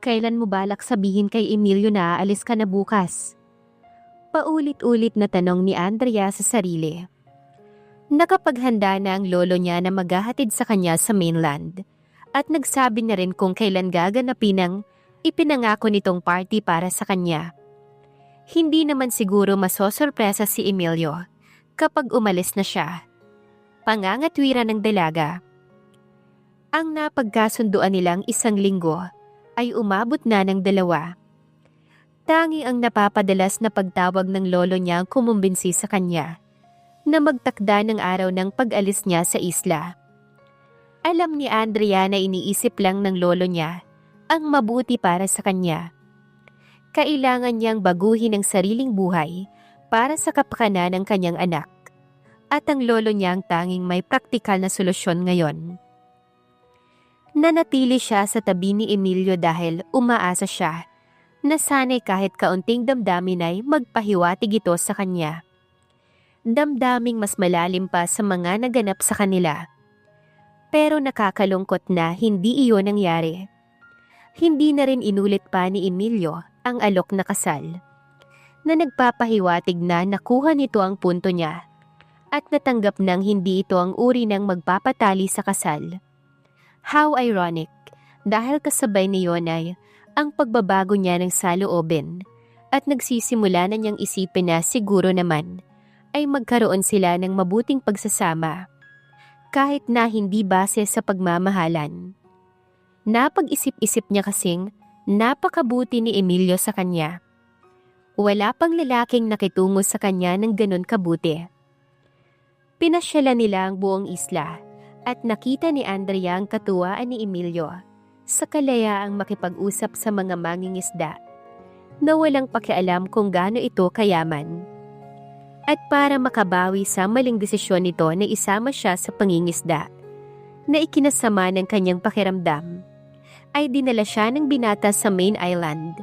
Kailan mo balak sabihin kay Emilio na aalis ka na bukas? Paulit-ulit na tanong ni Andrea sa sarili. Nakapaghanda na ang lolo niya na maghahatid sa kanya sa mainland at nagsabi na rin kung kailan gaganapin ang ipinangako nitong party para sa kanya. Hindi naman siguro masosorpresa si Emilio kapag umalis na siya. Pangangatwiran ng dalaga. Ang napagkasunduan nilang isang linggo ay umabot na ng dalawa. Tangi ang napapadalas na pagtawag ng lolo niya ang kumumbinsi sa kanya na magtakda ng araw ng pag-alis niya sa isla. Alam ni Andrea na iniisip lang ng lolo niya ang mabuti para sa kanya. Kailangan niyang baguhin ang sariling buhay para sa kapakanan ng kanyang anak. At ang lolo niya ang tanging may praktikal na solusyon ngayon. Nanatili siya sa tabi ni Emilio dahil umaasa siya na sana'y kahit kaunting damdamin ay magpahiwatig ito sa kanya. Damdaming mas malalim pa sa mga naganap sa kanila. Pero nakakalungkot na hindi iyon nangyari. Hindi na rin inulit pa ni Emilio ang alok na kasal. Na nagpapahiwatig na nakuha nito ang punto niya at natanggap nang hindi ito ang uri ng magpapatali sa kasal. How ironic, dahil kasabay ni ay ang pagbabago niya ng saloobin at nagsisimula na niyang isipin na siguro naman ay magkaroon sila ng mabuting pagsasama kahit na hindi base sa pagmamahalan. Napag-isip-isip niya kasing napakabuti ni Emilio sa kanya. Wala pang lalaking nakitungo sa kanya ng ganun kabuti. Pinasyalan nila ang buong isla at nakita ni Andrea ang katuwaan ni Emilio sa kalayaang makipag-usap sa mga mangingisda na walang pakialam kung gaano ito kayaman. At para makabawi sa maling desisyon nito na isama siya sa pangingisda na ikinasama ng kanyang pakiramdam, ay dinala siya ng binata sa main island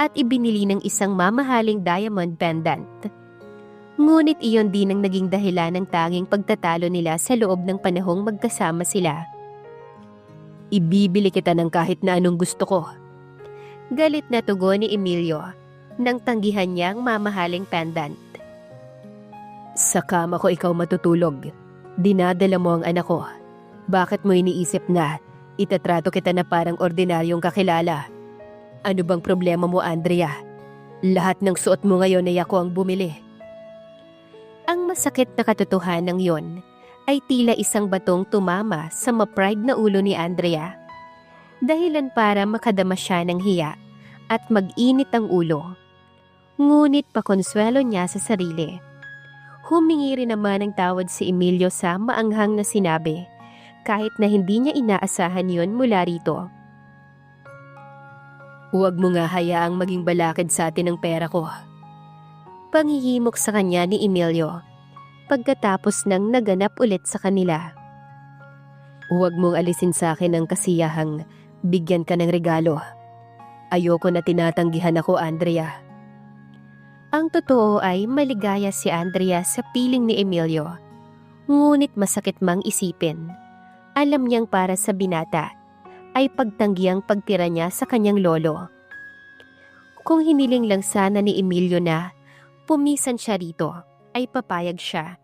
at ibinili ng isang mamahaling diamond pendant Ngunit iyon din ang naging dahilan ng tanging pagtatalo nila sa loob ng panahong magkasama sila. Ibibili kita ng kahit na anong gusto ko. Galit na tugon ni Emilio nang tanggihan niya ang mamahaling pendant. Sa kama ko ikaw matutulog. Dinadala mo ang anak ko. Bakit mo iniisip na itatrato kita na parang ordinaryong kakilala? Ano bang problema mo, Andrea? Lahat ng suot mo ngayon ay ako ang bumili. Ang masakit na katotohanan yon ay tila isang batong tumama sa ma-pride na ulo ni Andrea. Dahilan para makadama siya ng hiya at mag-init ang ulo. Ngunit pakonsuelo niya sa sarili. Humingi rin naman ng tawad si Emilio sa maanghang na sinabi kahit na hindi niya inaasahan yon mula rito. Huwag mo nga hayaang maging balakid sa atin ang pera ko panghihimok sa kanya ni Emilio pagkatapos nang naganap ulit sa kanila. Huwag mong alisin sa akin ang kasiyahang bigyan ka ng regalo. Ayoko na tinatanggihan ako, Andrea. Ang totoo ay maligaya si Andrea sa piling ni Emilio. Ngunit masakit mang isipin. Alam niyang para sa binata ay pagtanggiang pagtira niya sa kanyang lolo. Kung hiniling lang sana ni Emilio na pumisan siya rito, ay papayag siya.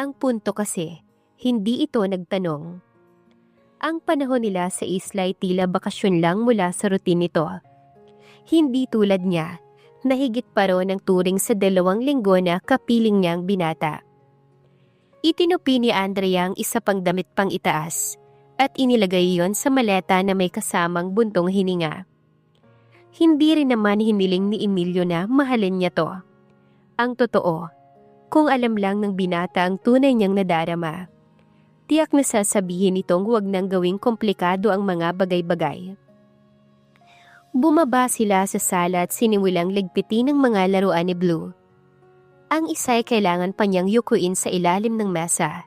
Ang punto kasi, hindi ito nagtanong. Ang panahon nila sa isla ay tila bakasyon lang mula sa routine nito. Hindi tulad niya, nahigit pa ron ang turing sa dalawang linggo na kapiling niyang binata. Itinupi ni Andrea ang isa pang damit pang itaas at inilagay iyon sa maleta na may kasamang buntong hininga. Hindi rin naman hiniling ni Emilio na mahalin niya to. Ang totoo, kung alam lang ng binata ang tunay niyang nadarama, tiyak na sasabihin itong huwag nang gawing komplikado ang mga bagay-bagay. Bumaba sila sa sala at sinimulang ligpitin ng mga laruan ni Blue. Ang isa ay kailangan pa niyang yukuin sa ilalim ng mesa.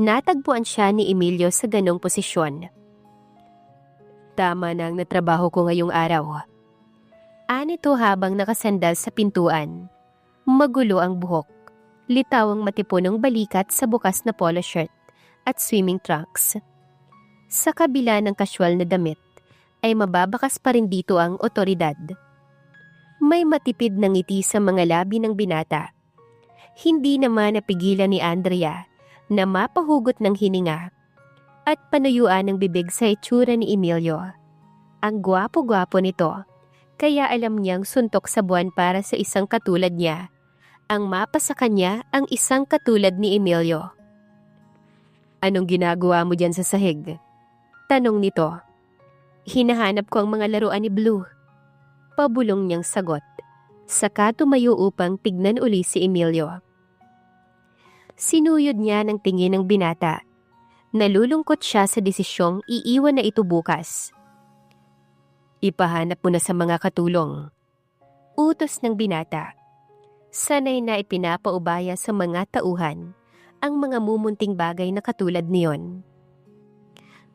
Natagpuan siya ni Emilio sa ganong posisyon. Tama na ang natrabaho ko ngayong araw. Anito habang nakasandal sa pintuan. Magulo ang buhok. Litaw ang matipunong balikat sa bukas na polo shirt at swimming trunks. Sa kabila ng casual na damit, ay mababakas pa rin dito ang otoridad. May matipid na ngiti sa mga labi ng binata. Hindi naman napigilan ni Andrea na mapahugot ng hininga at panuyuan ng bibig sa itsura ni Emilio. Ang gwapo-gwapo nito, kaya alam niyang suntok sa buwan para sa isang katulad niya. Ang mapa sa kanya ang isang katulad ni Emilio. Anong ginagawa mo dyan sa sahig? Tanong nito. Hinahanap ko ang mga laruan ni Blue. Pabulong niyang sagot. Saka tumayo upang tignan uli si Emilio. Sinuyod niya ng tingin ng binata. Nalulungkot siya sa desisyong iiwan na ito bukas. Ipahanap mo na sa mga katulong. Utos ng binata. Sanay na ipinapaubaya sa mga tauhan ang mga mumunting bagay na katulad niyon.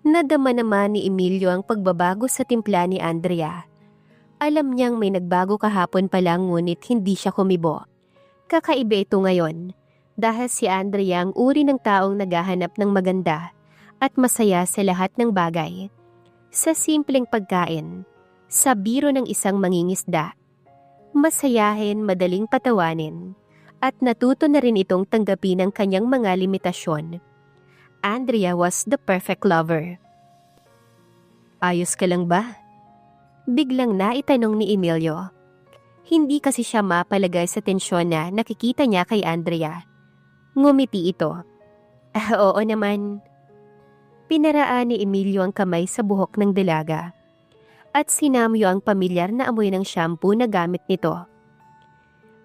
Nadama naman ni Emilio ang pagbabago sa timpla ni Andrea. Alam niyang may nagbago kahapon pa lang ngunit hindi siya kumibo. Kakaiba ito ngayon dahil si Andrea ang uri ng taong naghahanap ng maganda at masaya sa lahat ng bagay. Sa simpleng pagkain, sa biro ng isang mangingisda, masayahin, madaling patawanin, at natuto na rin itong tanggapin ang kanyang mga limitasyon. Andrea was the perfect lover. Ayos ka lang ba? Biglang naitanong ni Emilio. Hindi kasi siya mapalagay sa tensyon na nakikita niya kay Andrea. Ngumiti ito. Ah, oo naman. Pinaraan ni Emilio ang kamay sa buhok ng dalaga at sinamyo ang pamilyar na amoy ng shampoo na gamit nito.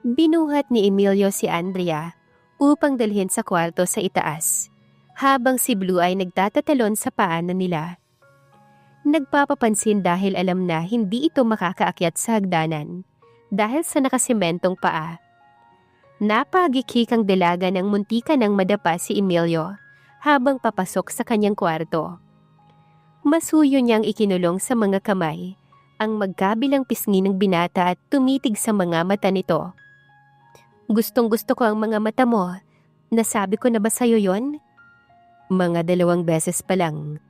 Binuhat ni Emilio si Andrea upang dalhin sa kwarto sa itaas habang si Blue ay nagtatatalon sa paanan nila. Nagpapapansin dahil alam na hindi ito makakaakyat sa hagdanan dahil sa nakasimentong paa. Napagikik ang dalaga ng muntika ng madapa si Emilio habang papasok sa kanyang kwarto. Masuyo niyang ikinulong sa mga kamay ang magkabilang pisngi ng binata at tumitig sa mga mata nito. Gustong gusto ko ang mga mata mo. Nasabi ko na ba sa'yo yon? Mga dalawang beses pa lang.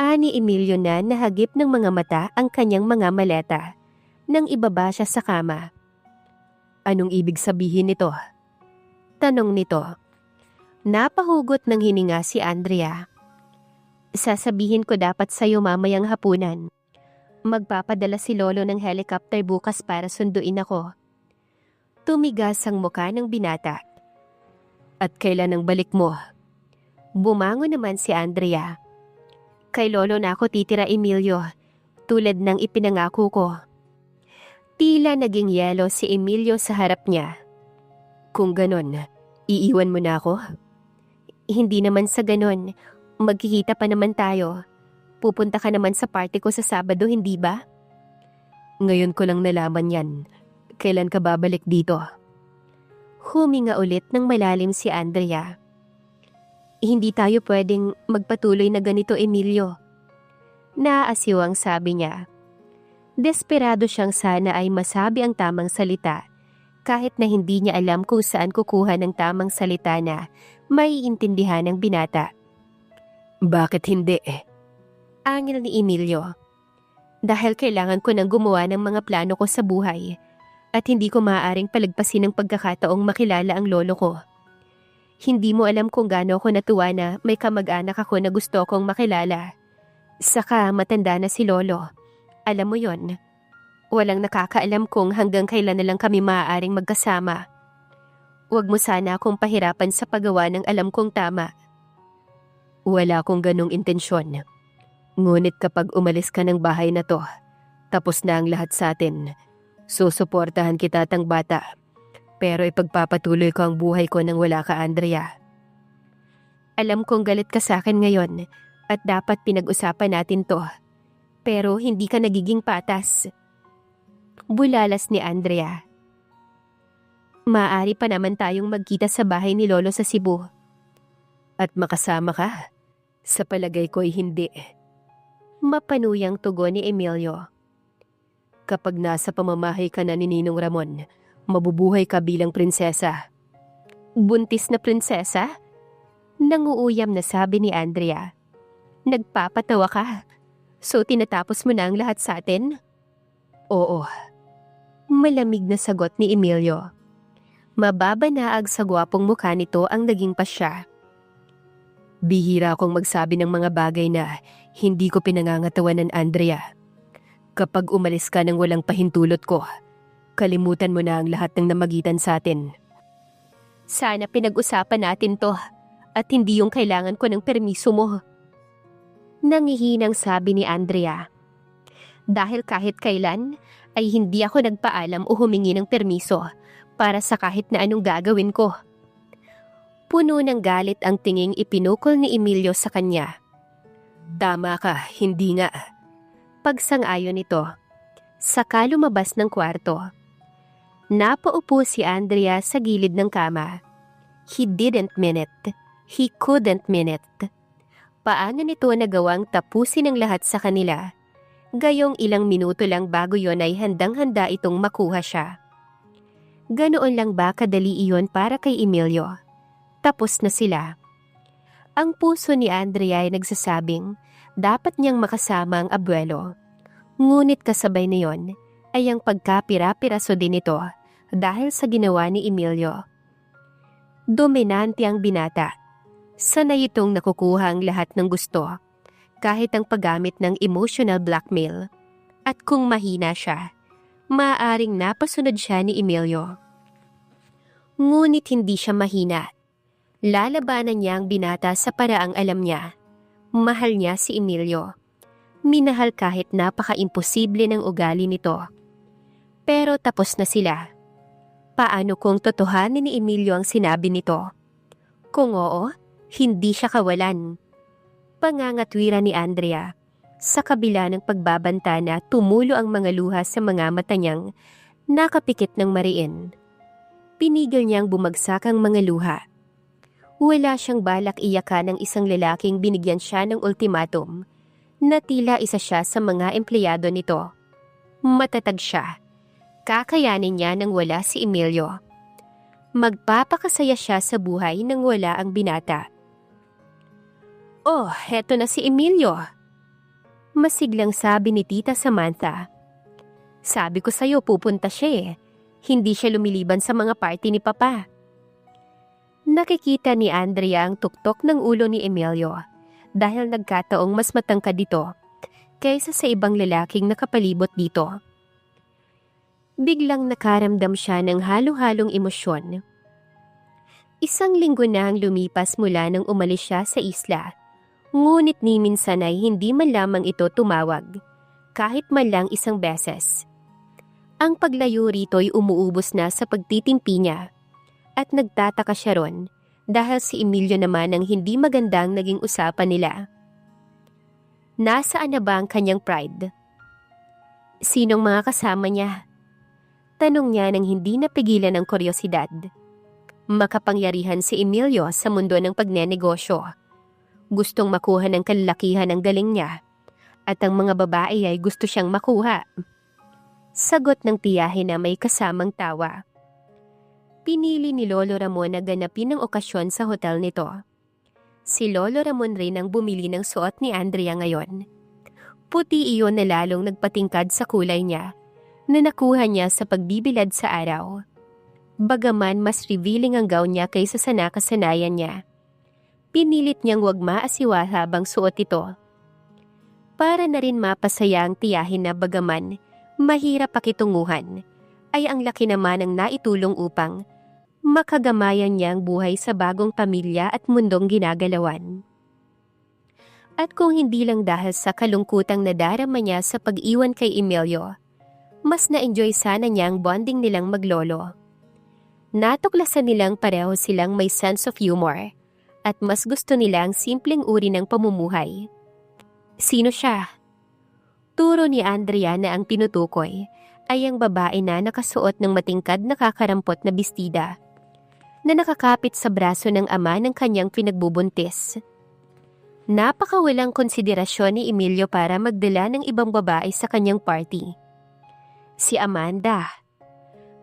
Ani Emilio na nahagip ng mga mata ang kanyang mga maleta nang ibaba siya sa kama. Anong ibig sabihin nito? Tanong nito. Napahugot ng hininga si Andrea. Sasabihin ko dapat sa'yo mamayang hapunan. Magpapadala si Lolo ng helicopter bukas para sunduin ako. Tumigas ang muka ng binata. At kailan ang balik mo? Bumangon naman si Andrea. Kay lolo na ako titira Emilio, tulad ng ipinangako ko. Tila naging yelo si Emilio sa harap niya. Kung ganon, iiwan mo na ako? Hindi naman sa ganon, magkikita pa naman tayo. Pupunta ka naman sa party ko sa Sabado, hindi ba? Ngayon ko lang nalaman yan. Kailan ka babalik dito? Huminga ulit ng malalim si Andrea. Hindi tayo pwedeng magpatuloy na ganito, Emilio. Naaasiw ang sabi niya. Desperado siyang sana ay masabi ang tamang salita, kahit na hindi niya alam kung saan kukuha ng tamang salita na maiintindihan ng binata. Bakit hindi eh? Angil ni Emilio. Dahil kailangan ko nang gumawa ng mga plano ko sa buhay at hindi ko maaaring palagpasin ang pagkakataong makilala ang lolo ko. Hindi mo alam kung gaano ako natuwa na may kamag-anak ako na gusto kong makilala. Saka matanda na si Lolo. Alam mo yon. Walang nakakaalam kung hanggang kailan na lang kami maaaring magkasama. Huwag mo sana akong pahirapan sa paggawa ng alam kong tama. Wala akong ganong intensyon. Ngunit kapag umalis ka ng bahay na to, tapos na ang lahat sa atin, susuportahan kita tang bata. Pero ipagpapatuloy ko ang buhay ko nang wala ka, Andrea. Alam kong galit ka sa akin ngayon at dapat pinag-usapan natin to. Pero hindi ka nagiging patas. Bulalas ni Andrea. Maaari pa naman tayong magkita sa bahay ni Lolo sa Cebu. At makasama ka? Sa palagay ko'y hindi. Mapanuyang tugon ni Emilio. Kapag nasa pamamahay ka na ni Ninong Ramon, mabubuhay ka bilang prinsesa. Buntis na prinsesa? Nanguuyam na sabi ni Andrea. Nagpapatawa ka. So tinatapos mo na ang lahat sa atin? Oo. Malamig na sagot ni Emilio. Mababanaag sa gwapong mukha nito ang naging pasya. Bihira akong magsabi ng mga bagay na hindi ko pinangangatawan ng Andrea. Kapag umalis ka ng walang pahintulot ko, kalimutan mo na ang lahat ng namagitan sa atin. Sana pinag-usapan natin to at hindi yung kailangan ko ng permiso mo. Nangihinang sabi ni Andrea. Dahil kahit kailan ay hindi ako nagpaalam o humingi ng permiso para sa kahit na anong gagawin ko. Puno ng galit ang tinging ipinukol ni Emilio sa kanya. Tama ka, hindi nga. Pagsang-ayon nito, saka lumabas ng kwarto. Napaupo si Andrea sa gilid ng kama. He didn't mean it. He couldn't mean it. Paano nito nagawang tapusin ang lahat sa kanila? Gayong ilang minuto lang bago yon ay handang-handa itong makuha siya. Ganoon lang ba kadali iyon para kay Emilio? Tapos na sila. Ang puso ni Andrea ay nagsasabing dapat niyang makasama ang abuelo. Ngunit kasabay na yon ay ang pagkapira-piraso din ito dahil sa ginawa ni Emilio. Dominante ang binata. Sanay itong nakukuha ang lahat ng gusto, kahit ang paggamit ng emotional blackmail. At kung mahina siya, maaaring napasunod siya ni Emilio. Ngunit hindi siya mahina. Lalabanan niya ang binata sa paraang alam niya. Mahal niya si Emilio. Minahal kahit napaka-imposible ng ugali nito. Pero tapos na sila. Paano kung totohanin ni Emilio ang sinabi nito? Kung oo, hindi siya kawalan. Pangangatwira ni Andrea. Sa kabila ng pagbabanta na tumulo ang mga luha sa mga mata niyang nakapikit ng mariin. Pinigil niyang bumagsak ang mga luha. Wala siyang balak iyakan ng isang lalaking binigyan siya ng ultimatum na tila isa siya sa mga empleyado nito. Matatag siya kakayanin niya nang wala si Emilio. Magpapakasaya siya sa buhay nang wala ang binata. Oh, heto na si Emilio. Masiglang sabi ni Tita Samantha. Sabi ko sa'yo pupunta siya eh. Hindi siya lumiliban sa mga party ni Papa. Nakikita ni Andrea ang tuktok ng ulo ni Emilio dahil nagkataong mas matangkad dito kaysa sa ibang lalaking nakapalibot dito biglang nakaramdam siya ng halo-halong emosyon. Isang linggo na ang lumipas mula nang umalis siya sa isla. Ngunit ni minsan ay hindi man lamang ito tumawag, kahit man lang isang beses. Ang paglayo rito ay umuubos na sa pagtitimpi niya. At nagtataka siya ron dahil si Emilio naman ang hindi magandang naging usapan nila. Nasaan na ba ang kanyang pride? Sinong mga kasama niya? Tanong niya nang hindi napigilan ng kuryosidad. Makapangyarihan si Emilio sa mundo ng pagnenegosyo. Gustong makuha ng kalalakihan ng galing niya. At ang mga babae ay gusto siyang makuha. Sagot ng tiyahin na may kasamang tawa. Pinili ni Lolo Ramon na ganapin ang okasyon sa hotel nito. Si Lolo Ramon rin ang bumili ng suot ni Andrea ngayon. Puti iyon na lalong nagpatingkad sa kulay niya na nakuha niya sa pagbibilad sa araw. Bagaman mas revealing ang gown niya kaysa sa nakasanayan niya. Pinilit niyang wag maasiwa habang suot ito. Para na rin mapasaya ang tiyahin na bagaman mahirap pakitunguhan, ay ang laki naman ang naitulong upang makagamayan niya ang buhay sa bagong pamilya at mundong ginagalawan. At kung hindi lang dahil sa kalungkutang nadarama niya sa pag-iwan kay Emilio, mas na-enjoy sana niya ang bonding nilang maglolo. Natuklasan nilang pareho silang may sense of humor at mas gusto nila ang simpleng uri ng pamumuhay. Sino siya? Turo ni Andrea na ang tinutukoy ay ang babae na nakasuot ng matingkad na kakarampot na bestida na nakakapit sa braso ng ama ng kanyang pinagbubuntis. Napakawalang konsiderasyon ni Emilio para magdala ng ibang babae sa kanyang party si Amanda.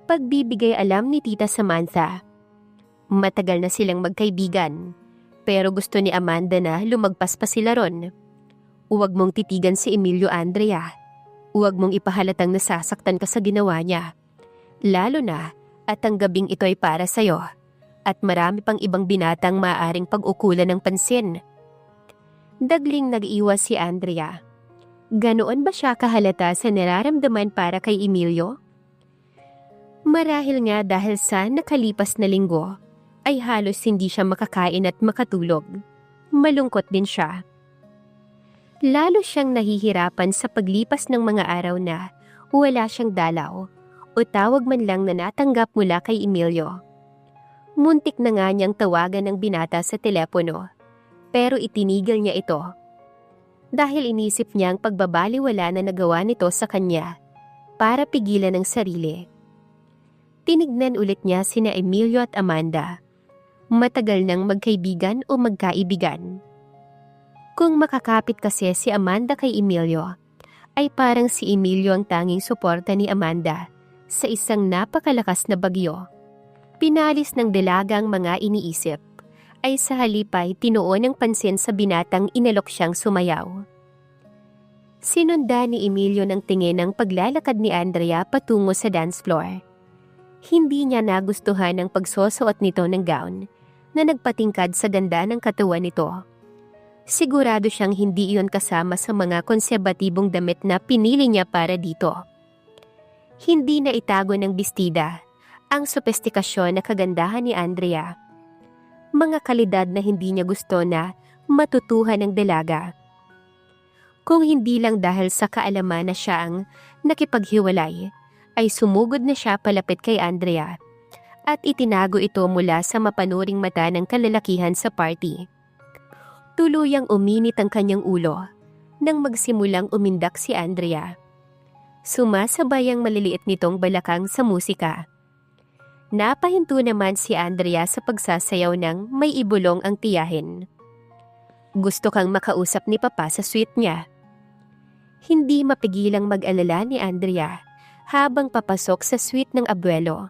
Pagbibigay alam ni Tita Samantha. Matagal na silang magkaibigan, pero gusto ni Amanda na lumagpas pa sila ron. Huwag mong titigan si Emilio Andrea. Huwag mong ipahalatang nasasaktan ka sa ginawa niya. Lalo na at ang gabing ito ay para sa'yo. At marami pang ibang binatang maaaring pag-ukulan ng pansin. Dagling nag-iwas si Andrea. Ganoon ba siya kahalata sa nararamdaman para kay Emilio? Marahil nga dahil sa nakalipas na linggo, ay halos hindi siya makakain at makatulog. Malungkot din siya. Lalo siyang nahihirapan sa paglipas ng mga araw na wala siyang dalaw o tawag man lang na natanggap mula kay Emilio. Muntik na nga niyang tawagan ng binata sa telepono, pero itinigil niya ito. Dahil inisip niya ang pagbabaliwala na nagawa nito sa kanya para pigilan ang sarili. Tinignan ulit niya sina Emilio at Amanda. Matagal nang magkaibigan o magkaibigan. Kung makakapit kasi si Amanda kay Emilio, ay parang si Emilio ang tanging suporta ni Amanda sa isang napakalakas na bagyo. Pinalis ng dalagang mga iniisip, ay sa halipay tinuon ng pansin sa binatang inalok siyang sumayaw. Sinunda ni Emilio ng tingin ang paglalakad ni Andrea patungo sa dance floor. Hindi niya nagustuhan ang pagsosuot nito ng gown na nagpatingkad sa ganda ng katawan nito. Sigurado siyang hindi iyon kasama sa mga konserbatibong damit na pinili niya para dito. Hindi na itago ng bestida ang sopestikasyon na kagandahan ni Andrea. Mga kalidad na hindi niya gusto na matutuhan ng dalaga. Kung hindi lang dahil sa kaalaman na siya ang nakipaghiwalay, ay sumugod na siya palapit kay Andrea at itinago ito mula sa mapanuring mata ng kalalakihan sa party. Tuluyang uminit ang kanyang ulo nang magsimulang umindak si Andrea. Sumasabay ang maliliit nitong balakang sa musika. Napahinto naman si Andrea sa pagsasayaw ng may ibulong ang tiyahin. Gusto kang makausap ni Papa sa suite niya. Hindi mapigilang mag-alala ni Andrea habang papasok sa suite ng abuelo.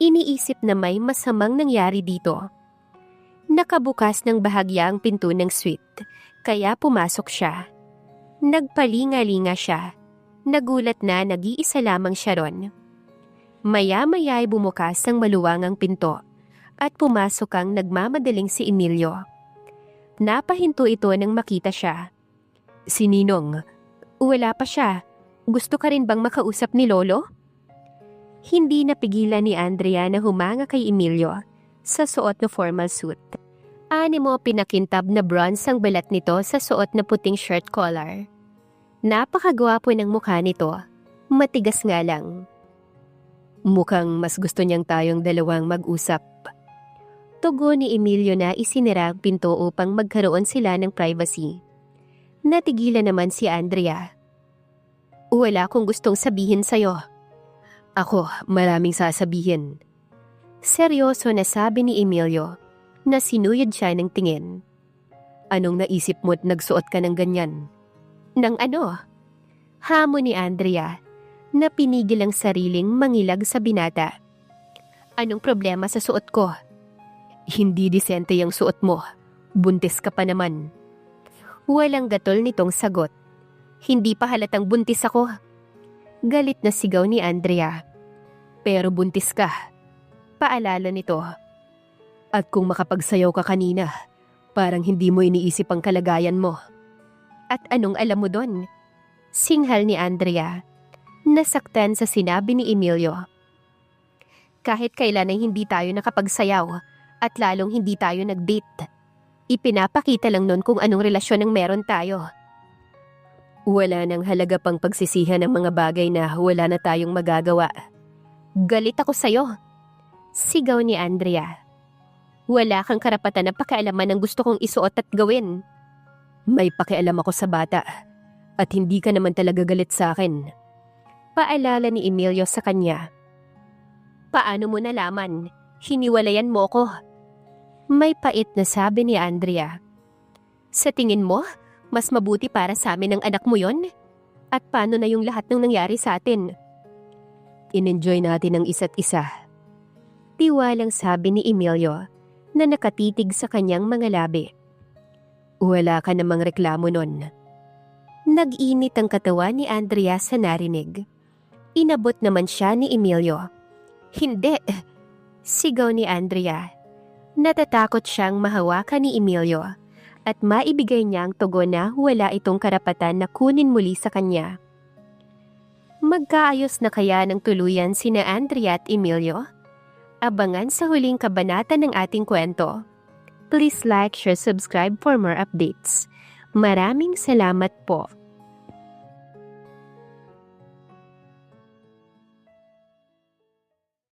Iniisip na may masamang nangyari dito. Nakabukas ng bahagya ang pinto ng suite, kaya pumasok siya. Nagpalinga-linga siya. Nagulat na nag-iisa lamang siya ron. Maya-maya ay bumukas ang maluwangang pinto at pumasok ang nagmamadaling si Emilio. Napahinto ito nang makita siya. Si Ninong, wala pa siya. Gusto ka rin bang makausap ni Lolo? Hindi napigilan ni Andrea na humanga kay Emilio sa suot na formal suit. Animo pinakintab na bronze ang balat nito sa suot na puting shirt collar. Napakagwapo ng mukha nito. Matigas nga lang. Mukhang mas gusto niyang tayong dalawang mag-usap. Tugo ni Emilio na isinira ang pinto upang magkaroon sila ng privacy. Natigilan naman si Andrea wala akong gustong sabihin sa'yo. Ako, maraming sasabihin. Seryoso na sabi ni Emilio na sinuyod siya ng tingin. Anong naisip mo't nagsuot ka ng ganyan? Nang ano? Hamon ni Andrea na pinigil ang sariling mangilag sa binata. Anong problema sa suot ko? Hindi disente yung suot mo. Buntis ka pa naman. Walang gatol nitong sagot. Hindi pa halatang buntis ako. Galit na sigaw ni Andrea. Pero buntis ka. Paalala nito. At kung makapagsayaw ka kanina, parang hindi mo iniisip ang kalagayan mo. At anong alam mo doon? Singhal ni Andrea. Nasaktan sa sinabi ni Emilio. Kahit kailan ay hindi tayo nakapagsayaw at lalong hindi tayo nag-date. Ipinapakita lang nun kung anong relasyon ang meron tayo. Wala nang halaga pang pagsisihan ng mga bagay na wala na tayong magagawa. Galit ako sa'yo. Sigaw ni Andrea. Wala kang karapatan na pakialaman ng gusto kong isuot at gawin. May pakialam ako sa bata. At hindi ka naman talaga galit sa akin. Paalala ni Emilio sa kanya. Paano mo nalaman? Hiniwalayan mo ko. May pait na sabi ni Andrea. Sa tingin mo, mas mabuti para sa amin ang anak mo yon? At paano na yung lahat ng nangyari sa atin? In-enjoy natin ang isa't isa. Tiwalang sabi ni Emilio na nakatitig sa kanyang mga labi. Wala ka namang reklamo nun. Nag-init ang katawan ni Andrea sa narinig. Inabot naman siya ni Emilio. Hindi! Sigaw ni Andrea. Natatakot siyang mahawakan ni Emilio at maibigay niya ang tugon na wala itong karapatan na kunin muli sa kanya. Magkaayos na kaya ng tuluyan sina Andrea at Emilio? Abangan sa huling kabanata ng ating kwento. Please like, share, subscribe for more updates. Maraming salamat po.